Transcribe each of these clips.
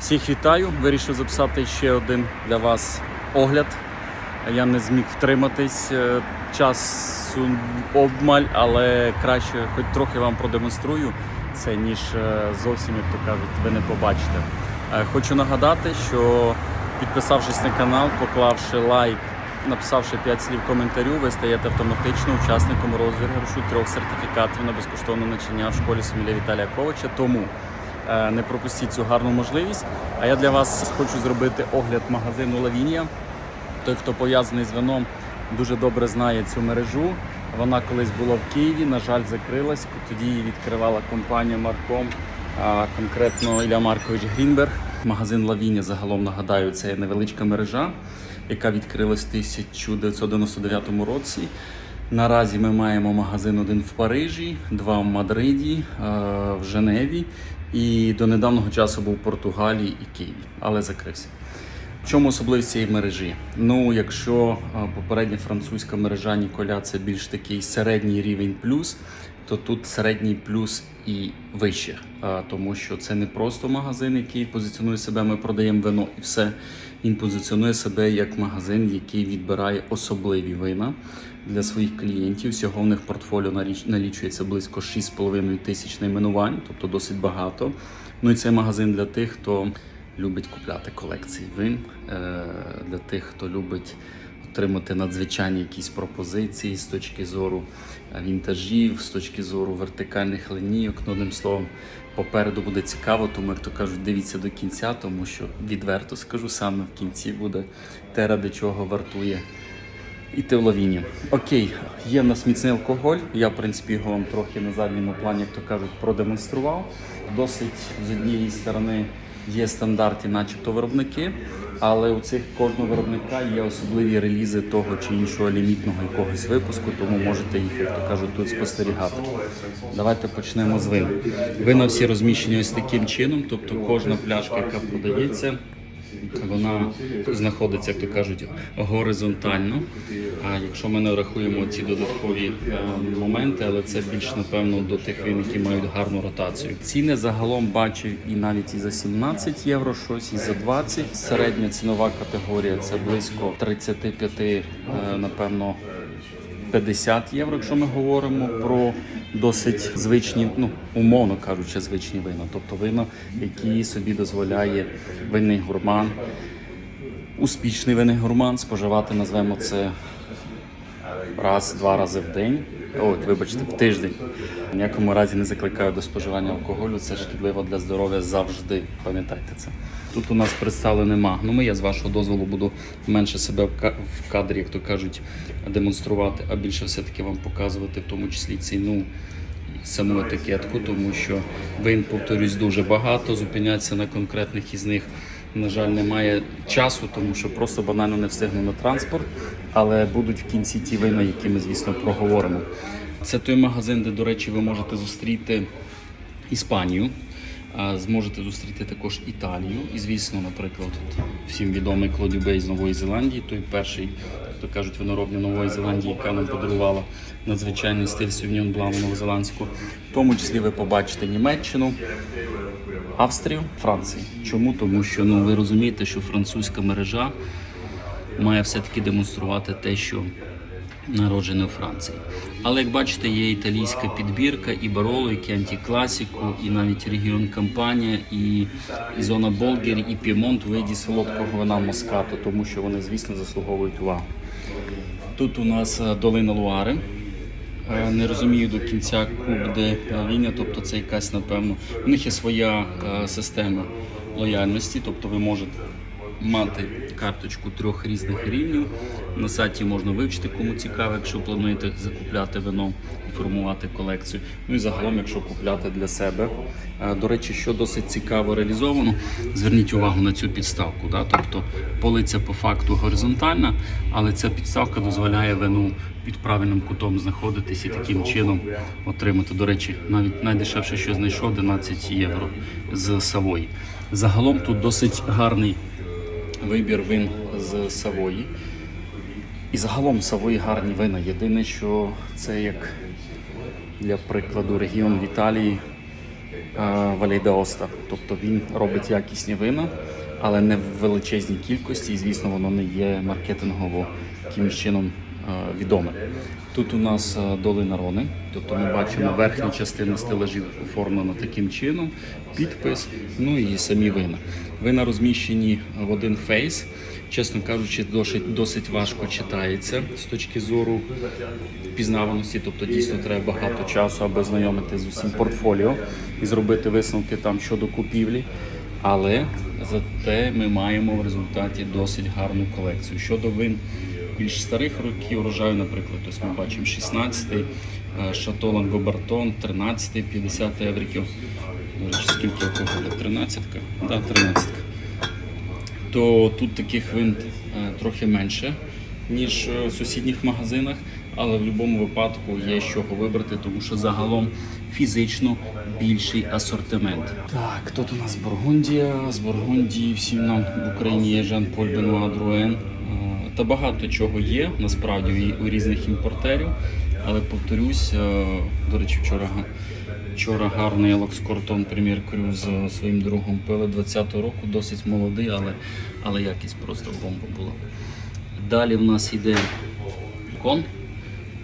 Всіх вітаю. Вирішив записати ще один для вас огляд. Я не зміг втриматись. е, Часу обмаль, але краще хоч трохи вам продемонструю це, ніж е, зовсім, як то кажуть, ви не побачите. Е, Хочу нагадати, що підписавшись на канал, поклавши лайк, написавши 5 слів коментарю, ви стаєте автоматично учасником розіграшу трьох сертифікатів на безкоштовне навчання в школі Соміля Віталія Ковача. Тому Не пропустіть цю гарну можливість. А я для вас хочу зробити огляд магазину Лавінія. Той, хто пов'язаний з вином, дуже добре знає цю мережу. Вона колись була в Києві, на жаль, закрилась. Тоді її відкривала компанія Марком, а конкретно Ілля Маркович Грінберг. Магазин Лавінія загалом нагадаю, це невеличка мережа, яка відкрилась в 1999 році. Наразі ми маємо магазин один в Парижі, два в Мадриді, е, в Женеві і до недавнього часу був в Португалії і Києві, але закрився. В чому особливість цієї мережі? Ну, якщо е, попередня французька мережа Ніколя це більш такий середній рівень плюс, то тут середній плюс і вище, Е, тому що це не просто магазин, який позиціонує себе, ми продаємо вино і все. Він позиціонує себе як магазин, який відбирає особливі вина для своїх клієнтів. Всього в них портфоліо наліч- налічується близько 6,5 тисяч найменувань, тобто досить багато. Ну і це магазин для тих, хто любить купляти колекції вин, е, для тих, хто любить отримати надзвичайні якісь пропозиції з точки зору е, вінтажів, з точки зору вертикальних линійок. Ну, одним словом, попереду буде цікаво, тому як то кажуть, дивіться до кінця, тому що відверто скажу, саме в кінці буде те, ради чого вартує іти в лавіні. Окей, є в нас міцний алкоголь. Я, в принципі, його вам трохи на задньому плані, як то кажуть, продемонстрував. Досить з однієї сторони є стандарти, начебто виробники, але у цих кожного виробника є особливі релізи того чи іншого лімітного якогось випуску, тому можете їх, як то кажуть, тут спостерігати. Давайте почнемо з вин. Вина всі розміщені ось таким чином, тобто кожна пляшка, яка продається. Вона знаходиться, як то кажуть, горизонтально. А якщо ми не рахуємо ці додаткові е, моменти, але це більш напевно до тих вин, які мають гарну ротацію. Ціни загалом бачив і навіть і за 17 євро, щось і за 20. Середня цінова категорія це близько 35, е, напевно. 50 євро, якщо ми говоримо про досить звичні, ну умовно кажучи, звичні вина, тобто вина, які собі дозволяє винний гурман, успішний винний гурман споживати, назвемо це раз-два рази в день. Ой, вибачте, в тиждень. В ніякому разі не закликаю до споживання алкоголю. Це шкідливо для здоров'я завжди. Пам'ятайте це. Тут у нас представлений магнуми. Я з вашого дозволу буду менше себе в кадрі, як то кажуть, демонструвати, а більше все-таки вам показувати, в тому числі ціну саму етикетку, тому що вин, повторюсь, дуже багато. Зупинятися на конкретних із них, на жаль, немає часу, тому що просто банально не встигну на транспорт. Але будуть в кінці ті вина, які ми, звісно, проговоримо. Це той магазин, де, до речі, ви можете зустріти Іспанію. Зможете зустріти також Італію. І, звісно, наприклад, от всім відомий Клоді Бей з Нової Зеландії, той перший, то кажуть, виноробня Нової Зеландії, яка нам подарувала надзвичайний стиль Сювньон Блану новозеландську. В тому числі ви побачите Німеччину, Австрію, Францію. Чому? Тому що ну ви розумієте, що французька мережа має все-таки демонструвати те, що народжене у Франції. Але як бачите, є італійська підбірка, і Бароло, і Кенті Класіку, і навіть регіон Кампанія, і, і зона Болгері, і Пімонт виді солодкого вина Москату, тому що вони, звісно, заслуговують увагу. Тут у нас е, долина Луари. Е, Не розумію до кінця куб де лавіння, тобто це якась, напевно, у них є своя е, система лояльності, тобто ви можете мати карточку трьох різних рівнів. На сайті можна вивчити, кому цікаво, якщо плануєте закупляти вино і формувати колекцію. Ну і загалом, якщо купляти для себе. Е, До речі, що досить цікаво реалізовано, зверніть увагу на цю підставку. Да? Тобто полиця по факту горизонтальна, але ця підставка дозволяє вину під правильним кутом знаходитись і таким чином отримати. До речі, навіть найдешевше, що знайшов, 11 євро з Савої. Загалом тут досить гарний вибір вин з Савої. І загалом Савої гарні вина. Єдине, що це як для прикладу регіон в Італії Валейда Оста. Тобто він робить якісні вина, але не в величезній кількості, і звісно, воно не є маркетингово якимось чином е, відоме. Тут у нас е, долина Рони, тобто ми бачимо верхня частина стелажів оформлена таким чином, підпис, ну і самі вина. Вина розміщені в один фейс. Чесно кажучи, досить, досить важко читається з точки зору впізнаваності, тобто дійсно треба багато часу, аби знайомити з усім портфоліо і зробити висновки там щодо купівлі. Але зате ми маємо в результаті досить гарну колекцію. Щодо вин більш старих років урожаю, наприклад, ось ми бачимо 16-й, е, Шато Лангобартон, 13-й, 50 евриків. Скільки алкоголю? 13-ка? Так, 13-ка то тут таких вин е, трохи менше, ніж е, в сусідніх магазинах, але в будь-якому випадку є з чого вибрати, тому що загалом фізично більший асортимент. Так, тут у нас Бургундія. З Бургундії всім нам в Україні є Жан-Поль Бенуа Друен. Е, Та багато чого є насправді у різних імпортерів. Але повторюсь, е, до речі, вчора Вчора гарний Елокс Кортон Прем'єр Крю з своїм другом пили 20-го року, досить молодий, але, але якість просто бомба була. Далі в нас йде кон,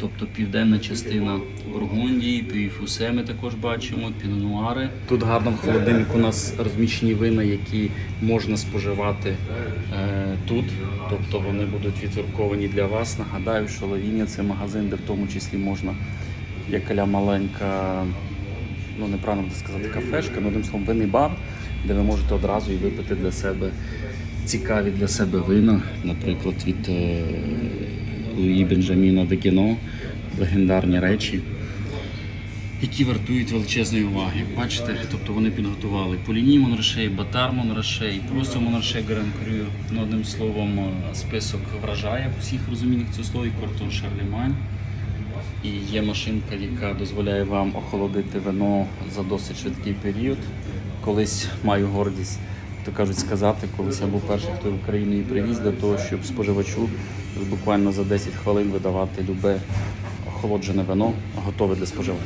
тобто південна частина Бургундії, Пюїфусе ми також бачимо, пінонуари. Тут гарно в холодильнику у нас розміщені вина, які можна споживати е, тут. Тобто вони будуть відсорковані для вас. Нагадаю, що Лавіння це магазин, де в тому числі можна якаля маленька, ну неправильно буде сказати, кафешка, ну одним словом, винний бар, де ви можете одразу і випити для себе цікаві для себе вина, наприклад, від е, Луї Бенджаміна Декіно, легендарні речі, які вартують величезної уваги. Бачите, тобто вони підготували Поліні Монрашей, Батар Монрашей, просто Монрашей Гран Крю. Ну, одним словом, е, список вражає всіх розуміннях цього слова, і Кортон Шарлемань. І є машинка, яка дозволяє вам охолодити вино за досить швидкий період. Колись маю гордість, то кажуть, сказати, колись я був перший, хто в Україну її привіз для того, щоб споживачу буквально за 10 хвилин видавати любе охолоджене вино, готове для споживання.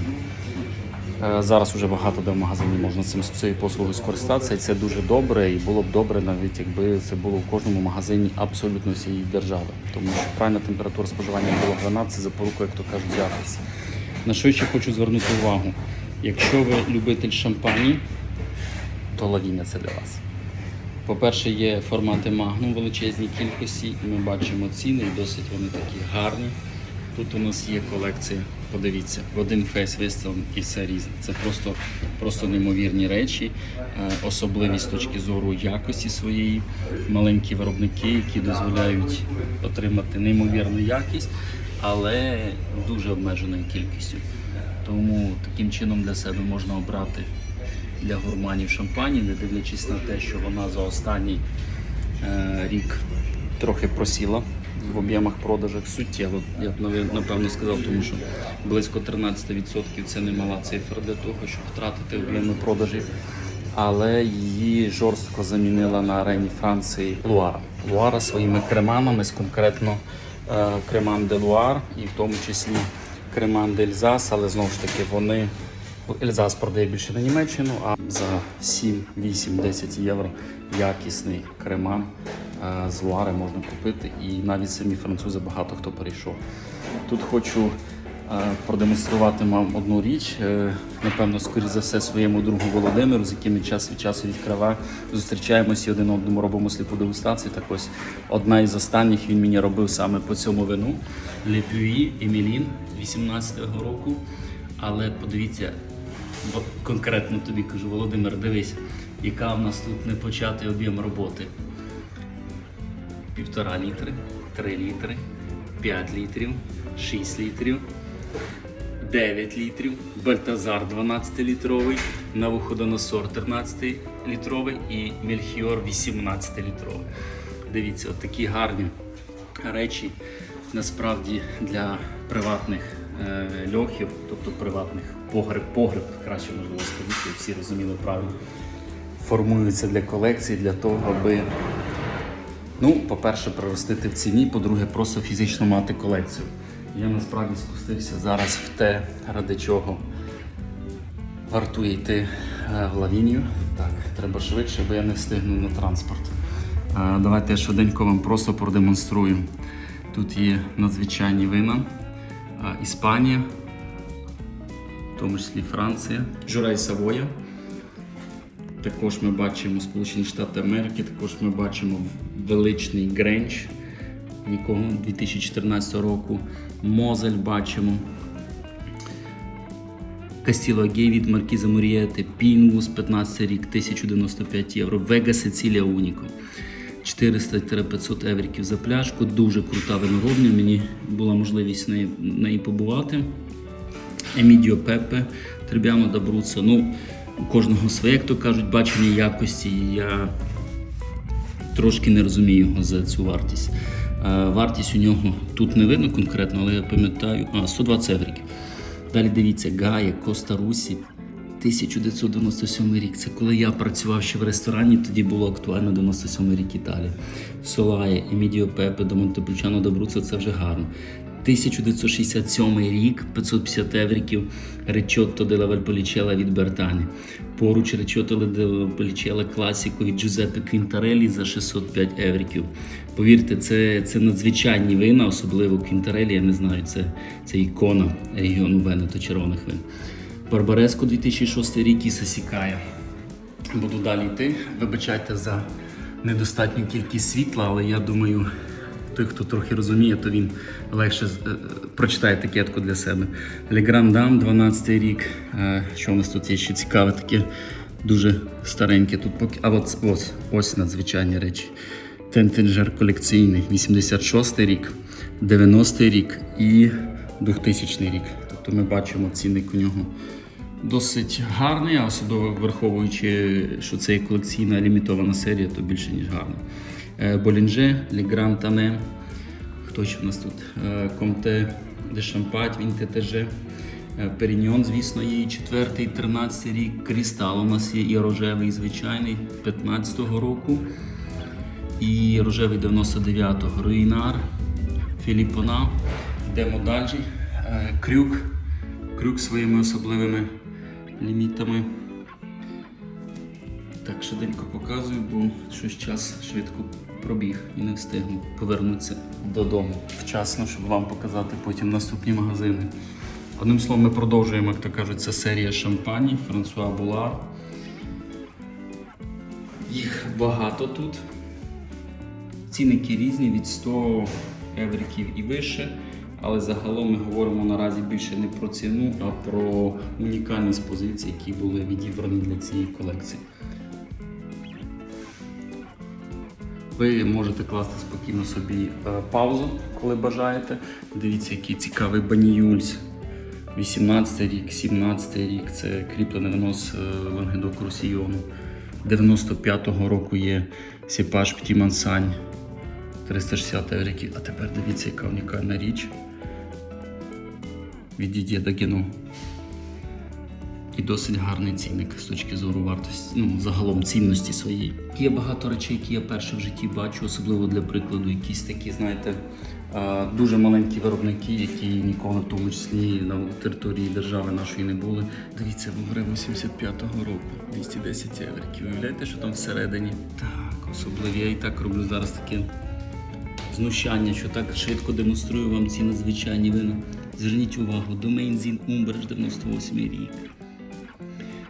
Е, Зараз вже багато де в магазині можна цим цією послугою скористатися, і це дуже добре. І було б добре, навіть якби це було в кожному магазині абсолютно всієї держави. Тому що правильна температура споживання було вина це запорука, як то кажуть, якості. На що ще хочу звернути увагу? Якщо ви любитель шампані, то лавіння це для вас. По-перше, є формати в величезній кількості, і ми бачимо ціни, і досить вони такі гарні. Тут у нас є колекція, подивіться, в один фейс виставлений і все різне. Це просто, просто неймовірні речі, е, особливість з точки зору якості своєї, маленькі виробники, які дозволяють отримати неймовірну якість, але дуже обмеженою кількістю. Тому таким чином для себе можна обрати для гурманів шампані, не дивлячись на те, що вона за останній е, рік трохи просіла в об'ємах продажах суттєво. Я б напевно сказав, тому що близько 13% це немала цифра для того, щоб втратити об'єми продажів. Але її жорстко замінила на арені Франції Луара. Луара своїми креманами, з конкретно е, креман де Луар, і в тому числі креман де Ельзас, але знову ж таки вони Ельзас продає більше на Німеччину, а за 7, 8, 10 євро якісний креман е, з Луари можна купити. І навіть самі французи багато хто перейшов. Тут хочу е, продемонструвати вам одну річ. Е, Напевно, скоріш за все, своєму другу Володимиру, з яким час від часу відкриваю. Зустрічаємося і один одному робимо сліпу дегустацію. Так ось одна із останніх він мені робив саме по цьому вину. Лепюї Емілін 18-го року. Але подивіться, бо конкретно тобі кажу, Володимир, дивись, яка в нас тут непочатий об'єм роботи. Півтора літри, три літри, 5 літрів, 6 літрів, 9 літрів, Бальтазар 12-літровий, Навуходоносор 13-літровий і Мельхіор 18-літровий. Дивіться, от такі гарні речі насправді для приватних е, льохів, тобто приватних погреб, погреб, краще можливо сказати, всі розуміли правильно, формуються для колекції, для того, аби Ну, по-перше, приростити в ціні, по-друге, просто фізично мати колекцію. Я насправді спустився зараз в те, ради чого вартує йти е, в Лавінію. Так, треба швидше, бо я не встигну на транспорт. Е, Давайте я швиденько вам просто продемонструю. Тут є надзвичайні вина. Е, Іспанія, в тому числі Франція, Журай Савоя. Також ми бачимо Сполучені Штати Америки, також ми бачимо величний Гренч нікого 2014 року. Мозель бачимо. Кастіло Гей від Маркіза Мурієти, Пінгус 15 рік, 1095 євро, Вега Сицилія Уніко. 400-500 евриків за пляшку. Дуже крута виноробня. Мені була можливість на неї побувати. Емідіо Пепе, Трибяно Дабруцо. Ну, у кожного своє, як то кажуть, бачення якості. Я трошки не розумію його за цю вартість. Вартість у нього тут не видно конкретно, але я пам'ятаю, а 120 евриків. Далі дивіться, Гая, Коста Русі, 1997 рік. Це коли я працював ще в ресторані, тоді було актуально 97 рік Італії. Солая, Емідіо Пепе, до Монтепульчано Добруцо це вже гарно. 1967 рік, 550 евриків, Речотто де Вальполічела від Бертані. Поруч Речотто де Вальполічела класіко від Джузеппе Квінтарелі за 605 евриків. Повірте, це, це надзвичайні вина, особливо Квінтарелі, я не знаю, це, це ікона регіону Венето червоних вин. Барбареско 2006 рік і Сасікая. Буду далі йти. Вибачайте за недостатню кількість світла, але я думаю, той, хто трохи розуміє, то він легше е, прочитає етикетку для себе. Легран Дам, 12 рік. Е, Що у нас тут є ще цікаве, таке дуже стареньке. Тут поки. А от ось, ось надзвичайні речі. Тентенджер колекційний, 86 рік, 90 рік і 2000 рік. Тобто ми бачимо цінник у нього досить гарний, а особливо враховуючи, що це є колекційна лімітована серія, то більше ніж гарно. Болінже, Легран Тане. Хто ще в нас тут? Комте де Шампать, він ТТЖ. Періньон, звісно, є і 4, і 13 рік. Крістал у нас є і рожевий, звичайний 15-го року. І рожевий 99-го. Руїнар, Філіппона, Йдемо далі. Е, Крюк. Крюк своїми особливими лімітами. Так, швиденько показую, бо щось час швидко пробіг і не встигну повернутися додому вчасно, щоб вам показати потім наступні магазини. Одним словом, ми продовжуємо, як то кажуть, це серія шампані Франсуа Булар. Їх багато тут. Цінники різні від 100 евриків і вище. Але загалом ми говоримо наразі більше не про ціну, а про унікальність позицій, які були відібрані для цієї колекції. Ви можете класти спокійно собі е, паузу, коли бажаєте. Дивіться, який цікавий баніюльс. 18 рік, 17 рік це кріплене вино з е, Російону. 95-го року є Сіпаш Птімансань 360 евриків. А тепер дивіться, яка унікальна річ від Дідє Дагіно. І досить гарний цінник з точки зору вартості, ну, загалом цінності своєї. Є багато речей, які я перше в житті бачу, особливо для прикладу, якісь такі, знаєте, дуже маленькі виробники, які ніколи, в тому числі на території держави нашої не були. Дивіться, вугри 85-го року, 210 євриків. Уявляєте, що там всередині? Так, особливо. Я і так роблю зараз таке знущання, що так швидко демонструю вам ці надзвичайні вина. Зверніть увагу, Zin Umberge 98 рік.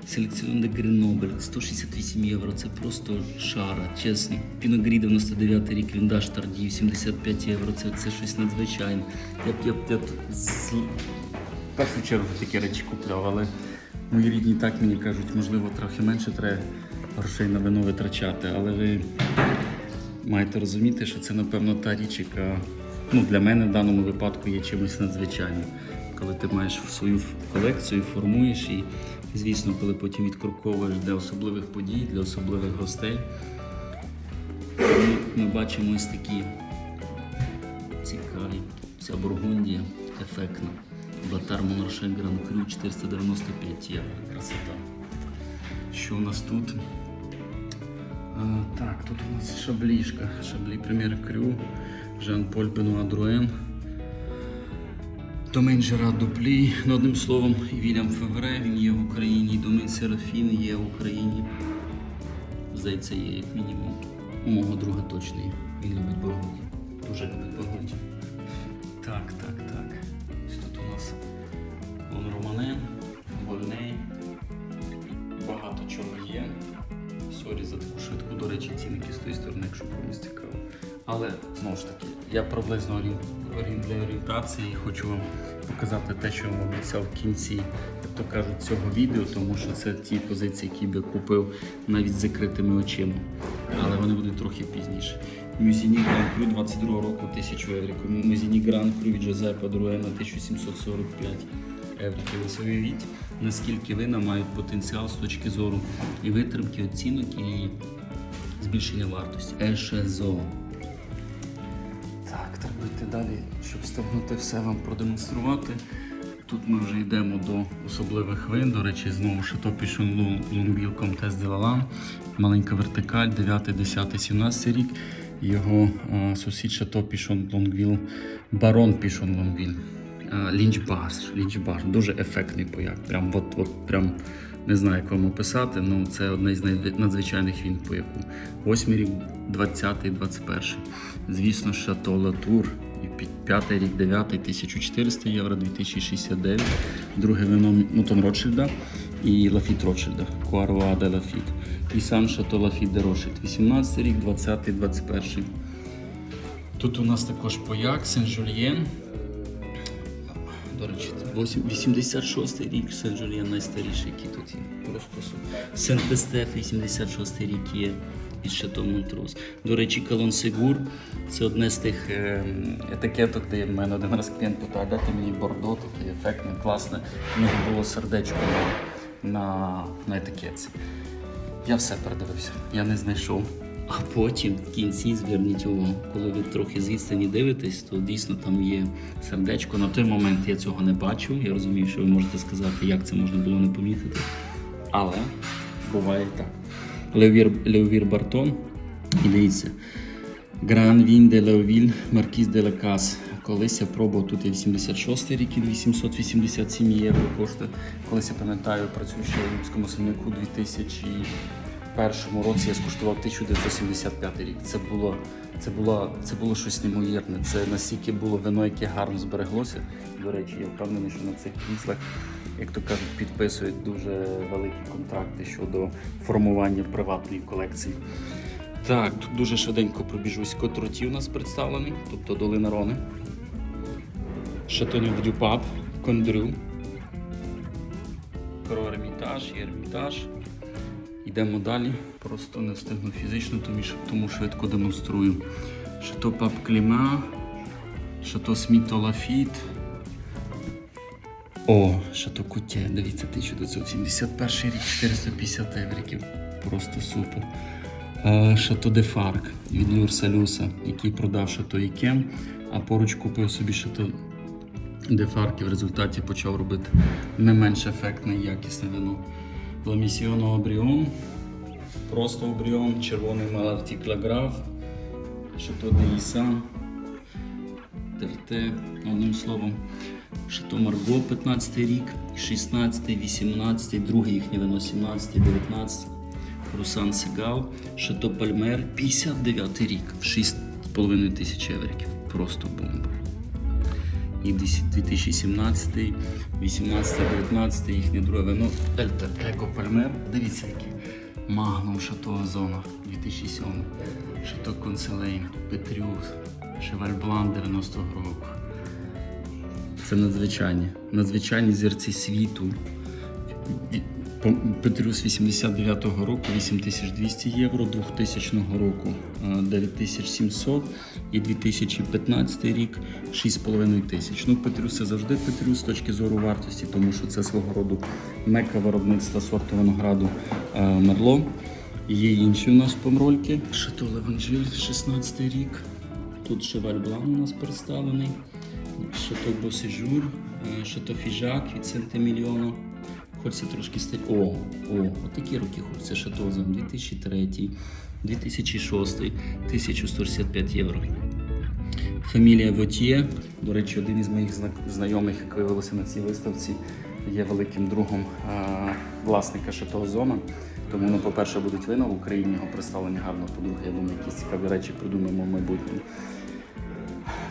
Селекціон де Гренобель 168 євро. Це просто шара, чесно. Піногрі 99 рік, Віндаж Тардів 75 євро. Це, це щось надзвичайне. Я б я, я б з... першу чергу такі речі купляв, але мої рідні так мені кажуть, можливо, трохи менше треба грошей на вино витрачати, але ви маєте розуміти, що це, напевно, та річ, яка ну, для мене в даному випадку є чимось надзвичайним. Коли ти маєш свою колекцію, формуєш і, звісно, коли потім відкруковуєш для особливих подій, для особливих гостей. Ми бачимо ось такі цікаві. Ця Бургундія ефектна. Батар Монарше Гран Крю 495 євро. Красота. Що у нас тут? А, так, тут у нас шаблішка. Шаблі Прем'єр Крю, Жан-Поль Бенуа Друен. Домен Жерар Дуплі, ну, одним словом, і Вільям Февре, він є в Україні, Домен Серафін є в Україні. Здається, є як мінімум. У мого друга точно є. Він любить баготі. Дуже любить баготі. Так, так, так. Ось тут у нас Лон Романе, Вольней. Багато чого є. Сорі за таку швидку, до речі, цінники з тої сторони, якщо комусь цікаво. Але знову ж таки, я приблизно для орієнтації хочу вам показати те, що я вам обіцяв в кінці, як то кажуть, цього відео, тому що це ті позиції, які б я купив навіть з закритими очима. Але вони будуть трохи пізніше. Мюзіні Гран Крю 22 року 1000 євро. Мюзіні Гран Крю від Джозепа Друена 1745 євро. Ви уявіть, наскільки вина мають потенціал з точки зору і витримки, оцінок і збільшення вартості. Ешезо. Далі, щоб встигнути все вам продемонструвати. Тут ми вже йдемо до особливих вин. До речі, знову Шато Пішон Лунгвіл Комтес Делалан. Маленька вертикаль, 9, 10, 17 рік. Його е, сусід Шато Пішон Лонгвіл, барон Пішон Лонгвіл. Лінчбаш, Лінчбаш. Дуже ефектний пояк. Прям, от, от, прям не знаю, як вам описати. Ну, це одне з надзвичайних він пояку. Восьмий рік, 20-й, 21-й. Звісно, Шато Латур. П'ятий рік, дев'ятий, 1400 євро, 2069. Друге вино Мутон Ротшильда і Лафіт Ротшильда, Куаруа де Лафіт. І сам Шато Лафіт де Ротшильд. 18 рік, 20-й, 21-й. Тут у нас також пояк Сен-Жульєн. До речі, це 86-й рік Сен-Жульєн найстаріший, який тут є. Просто супер. Сент-Естеф, 86-й рік є із Шато Монтрос. До речі, Калон Сегур це одне з тих е, етикеток, де в мене один раз клієнт питає, дайте мені бордо, таке ефектне, класне. У нього було сердечко на, на етикетці. Я все передивився, я не знайшов. А потім в кінці зверніть увагу, коли ви трохи з відстані дивитесь, то дійсно там є сердечко. На той момент я цього не бачив. Я розумію, що ви можете сказати, як це можна було не помітити. Але буває так. Леовір, Леовір Бартон. І дивіться. Гран Він де Леовіль, Маркіз де Лекас. Колись я пробував тут є 86 рік, і 887 євро коштує. Колись я пам'ятаю, працюючи в Львівському сильнику 2001 році я скуштував 1975 рік. Це було, це було, це було щось неймовірне. Це настільки було вино, яке гарно збереглося. До речі, я впевнений, що на цих кріслах, як то кажуть, підписують дуже великі контракти щодо формування приватної колекції. Так, тут дуже швиденько пробіжусь. Котроті у нас представлений, тобто долина Рони. Шатонів Дюпап, Кондрю. Ермітаж Ермітаж. Йдемо далі. Просто не встигну фізично, тому швидко демонструю. Шато Пап Кліма, Шато Сміто Лафіт. О, Шато дивіться, 1971 рік, 450 евриків. Просто супер. Е, Шато де Фарк від Люр Салюса, який продав Шато Ікем, а поруч купив собі Шато де Фарк і в результаті почав робити не менш ефектне і якісне вино. Ламісіоно Обріон, просто Обріон, червоний Малартікла Граф, Шато де Іса, Терте, одним словом. Шато Марго 15 рік, 16, 18, друге їхнє вино 17, 19. Русан Сегал, Шато Пальмер, 59 рік, 6,5 тисяч евриків. Просто бомба. І 2017, 18, 19 їхнє друге вино. Еко Пальмер. Дивіться які. Магнум Шато Озона 2007, Шато Конселейн, Петрюс, Шеваль Блан 90-го року. Це надзвичайні, надзвичайні зірці світу. Петрюс 89-го року 8200 євро, 2000 року е, 9700 і 2015 рік 6,5 тисяч. Ну, Петрюс це завжди Петрюс з точки зору вартості, тому що це свого роду мека виробництва сорту винограду Мерло. Є інші у нас помрольки. Шато Леванжиль, 16 рік. Тут Шеваль Блан у нас представлений. Шато Босежур, е, Фіжак від Сентимільйону. Хочеться трошки стиль. О, о, отакі роки хочеться Шатозом. 2003, 2006, 1165 євро. Фамілія Вотьє. До речі, один із моїх знайомих, як виявилося на цій виставці, є великим другом а, власника Шато Зона. Тому, ну, по-перше, будуть вина в Україні, його представлення гарно. По-друге, я думаю, якісь цікаві речі придумаємо в майбутньому.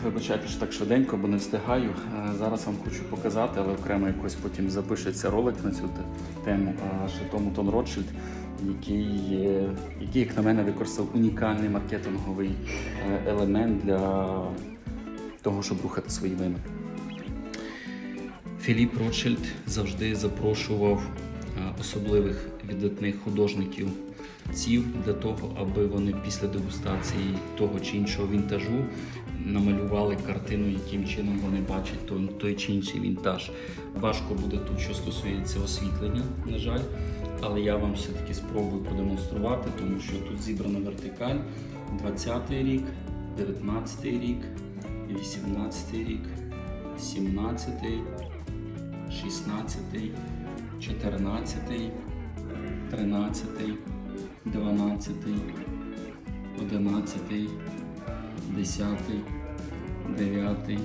Вибачайте, що так швиденько, бо не встигаю. Е, Зараз вам хочу показати, але окремо якось потім запишеться ролик на цю тему. е, Мутон Ротшильд, який, який, як на мене, використав унікальний маркетинговий е, елемент для того, щоб рухати свої вина. Філіп Ротшильд завжди запрошував особливих видатних художників ців для того, аби вони після дегустації того чи іншого вінтажу намалювали картину, яким чином вони бачать той, той чи інший вінтаж. Важко буде тут, що стосується освітлення, на жаль, але я вам все-таки спробую продемонструвати, тому що тут зібрана вертикаль 20-й рік, 19-й рік, 18-й рік, 17-й, 16-й, 14-й, 13-й, 12-й, 11-й, 10-й, 9-й,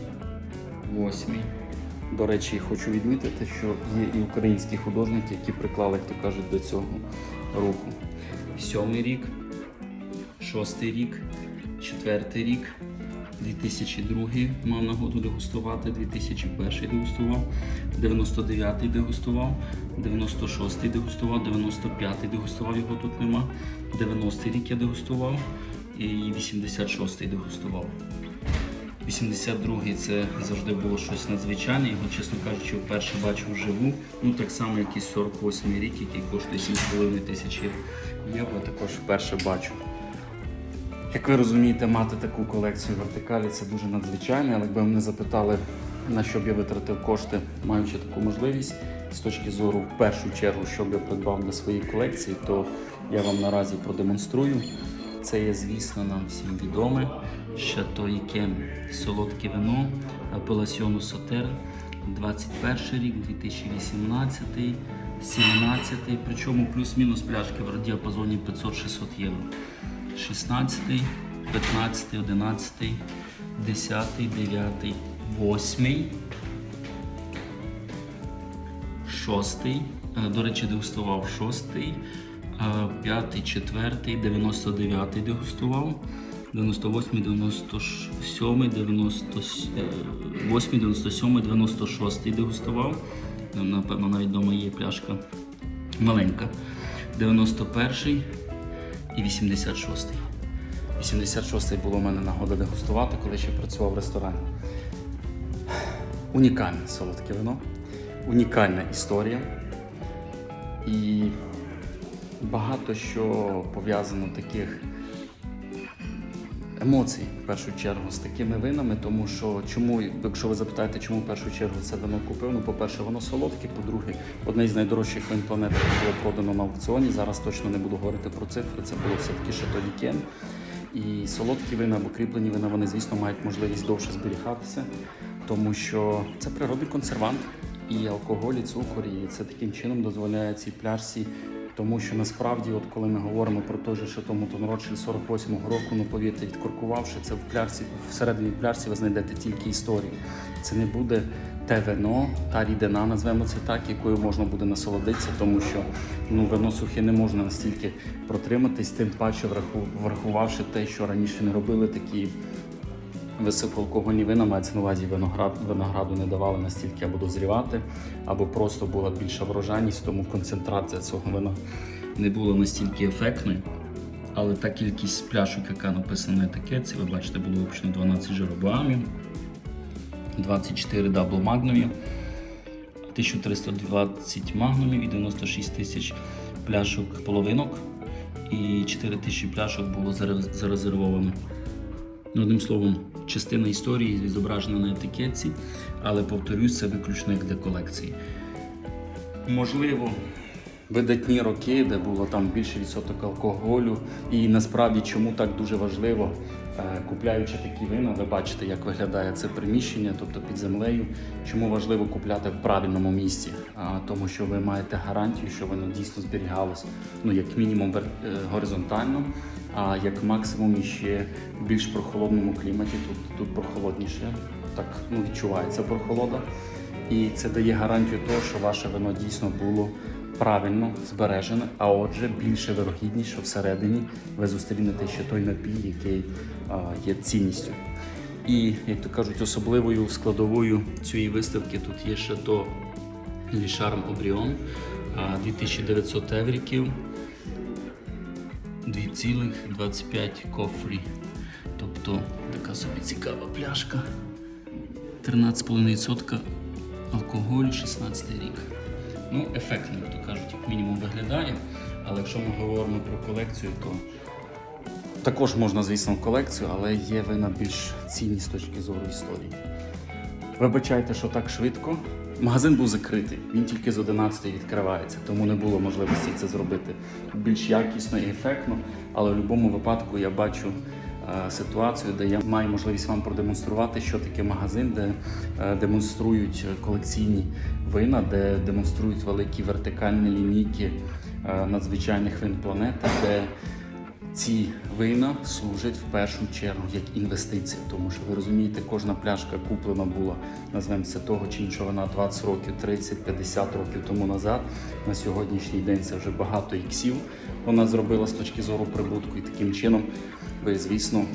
8-й. До речі, хочу відмітити, що є і українські художники, які приклали, як то кажуть, до цього руху. Сьомий рік, шостий рік, четвертий рік, 2002 мав нагоду дегустувати, 2001 дегустував, 99-й дегустував, 96-й дегустував, 95-й дегустував, його тут нема, 90-й рік я дегустував і 86-й дегустував. 82-й це завжди було щось надзвичайне, його, чесно кажучи, вперше бачу вживу. Ну так само, як і 48-й рік, який коштує 7,5 тисячі євро, також вперше бачу. Як ви розумієте, мати таку колекцію вертикалі це дуже надзвичайно, але якби мене запитали, на що б я витратив кошти, маючи таку можливість, з точки зору, в першу чергу, що б я придбав для своєї колекції, то я вам наразі продемонструю. Це є, звісно, нам всім відоме. Шато Ікем солодке вино апелясіону Сотер 21 рік, 2018, 17, причому плюс-мінус пляшки в діапазоні 500-600 євро. 16, 15, 11, 10, 9, 8, 6, е, до речі, дегустував 6, 5, 4, 99 дегустував, 98, 97, 98, 97, 96 дегустував. Напевно, навіть вдома є пляшка маленька. 91 і 86-й. 86-й було у мене нагода дегустувати, коли ще працював в ресторані. Унікальне солодке вино, унікальна історія. І багато що пов'язано таких емоцій в першу чергу з такими винами, тому що чому, якщо ви запитаєте, чому в першу чергу це вино купив, ну, по-перше, воно солодке, по-друге, одне з найдорожчих вин планети було продано на аукціоні. Зараз точно не буду говорити про цифри, це було все-таки Шато Дікен. І солодкі вина або кріплені вина, вони, звісно, мають можливість довше зберігатися, тому що це природний консервант, і алкоголь, і цукор, і це таким чином дозволяє цій пляшці тому що насправді, от коли ми говоримо про той же Шато Мутон Ротшильд 48-го року, ну повірте, відкоркувавши це в пляшці, всередині пляшці ви знайдете тільки історію. Це не буде те вино, та рідина, назвемо це так, якою можна буде насолодитися, тому що ну, вино сухе не можна настільки протриматись, тим паче врахувавши те, що раніше не робили такі високоалкогольні вина мається на увазі виноград, винограду не давали настільки або дозрівати, або просто була більша врожайність, тому концентрація цього вина не була настільки ефектною. Але та кількість пляшок, яка написана на етикетці, ви бачите, було випущено 12 жиробамів, 24 дабл магнумів, 1320 магнумів і 96 тисяч пляшок половинок. І 4 тисячі пляшок було заре- зарезервовано. Одним словом, частина історії зображена на етикетці, але повторюсь, це виключно як для колекції. Можливо, видатні роки, де було там більше відсоток алкоголю. І насправді чому так дуже важливо, е, купляючи такі вина, ви бачите, як виглядає це приміщення, тобто під землею. Чому важливо купляти в правильному місці? Тому що ви маєте гарантію, що воно дійсно зберігалось, ну як мінімум е, горизонтально, а як максимум іще в більш прохолодному кліматі. Тут, тут прохолодніше, так ну, відчувається прохолода. І це дає гарантію того, що ваше вино дійсно було правильно збережене, а отже, більше вирогідність, що всередині ви зустрінете ще той напій, який а, є цінністю. І, як то кажуть, особливою складовою цієї виставки тут є ще то Лішарм Обріон, 2900 евриків, 2,25 кофрі. Тобто така собі цікава пляшка. 13,5% алкоголю, 16 рік. Ну, ефектно, як то кажуть, як мінімум виглядає. Але якщо ми говоримо про колекцію, то також можна, звісно, колекцію, але є вина більш цінні з точки зору історії. Вибачайте, що так швидко. Магазин був закритий, він тільки з 11 відкривається, тому не було можливості це зробити більш якісно і ефектно. Але в будь-якому випадку я бачу е, ситуацію, де я маю можливість вам продемонструвати, що таке магазин, де е, демонструють колекційні вина, де демонструють великі вертикальні лінійки е, надзвичайних вин планети, де ці вина служать в першу чергу як інвестиція, тому що ви розумієте, кожна пляшка куплена була, назвемо це того чи іншого на 20 років, 30, 50 років тому назад. На сьогоднішній день це вже багато іксів. Вона зробила з точки зору прибутку, і таким чином ви, звісно,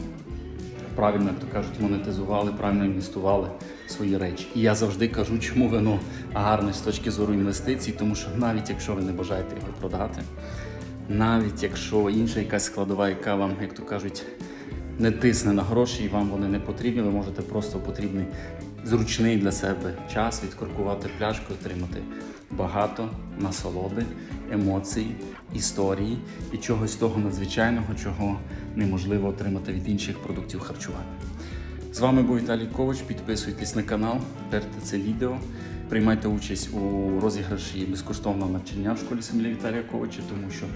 правильно, як то кажуть, монетизували, правильно інвестували свої речі. І я завжди кажу, чому вино гарне з точки зору інвестицій, тому що навіть якщо ви не бажаєте його продати, навіть якщо інша якась складова, яка вам, як то кажуть, не тисне на гроші і вам вони не потрібні, ви можете просто потрібний зручний для себе час відкоркувати пляшку отримати багато насолоди, емоцій, історії і чогось того надзвичайного, чого неможливо отримати від інших продуктів харчування. З вами був Віталій Ковач. Підписуйтесь на канал, берте це відео, приймайте участь у розіграші безкоштовного навчання в школі землі Віталія Ковача, тому що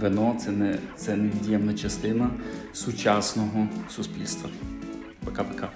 вино це не це невід'ємна частина сучасного суспільства. Пока-пока.